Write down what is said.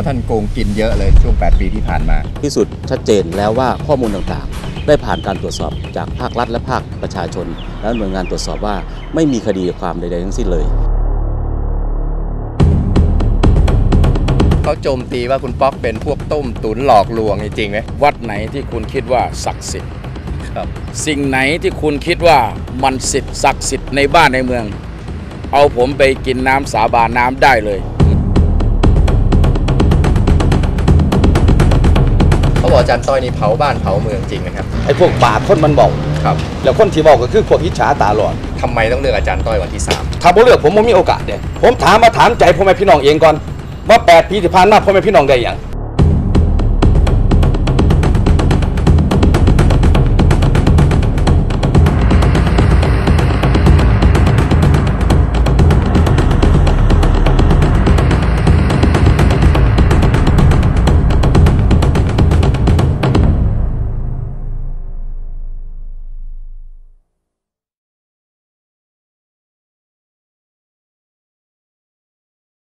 ว่าท่านโกงกินเยอะเลยช่วง 8 ปีที่ผ่านมาพิสูจน์ชัดเจนแล้วว่าข้อมูลต่างๆ ได้ผ่านการตรวจสอบจากภาครัฐและภาคประชาชน และหน่วยงานตรวจสอบว่าไม่มีคดีความใดๆทั้งสิ้นเลยเขาโจมตีว่าคุณป๊อกเป็นพวกต้มตุ๋นหลอกลวงจริงไหมวัดไหนที่คุณคิดว่าศักดิ์สิทธิ์ครับ สิ่งไหนที่คุณคิดว่ามันสิทธิ์ศักดิ์สิทธิ์ในบ้านในเมือง เอาผมไปกินน้ำสาบานน้ำได้เลย อกอาจารย์ต้อยนี่เผาบ้านเผาเมืองจริงไหมครับไอ้พวกบาปคนมันบอกครับแล้วคนที่บอกก็คือพวกอิจฉาตาหลอดทำไมต้องเลือกอาจารย์ต้อยวันที่ถ้าบ่เลือกผมบ่มีโอกาสเด้ผมถามมาถามใจพ่อแม่พี่น้องเองก่อนว่า8ปีที่ผ่านมาพ่อแม่พี่น้องได้หยัง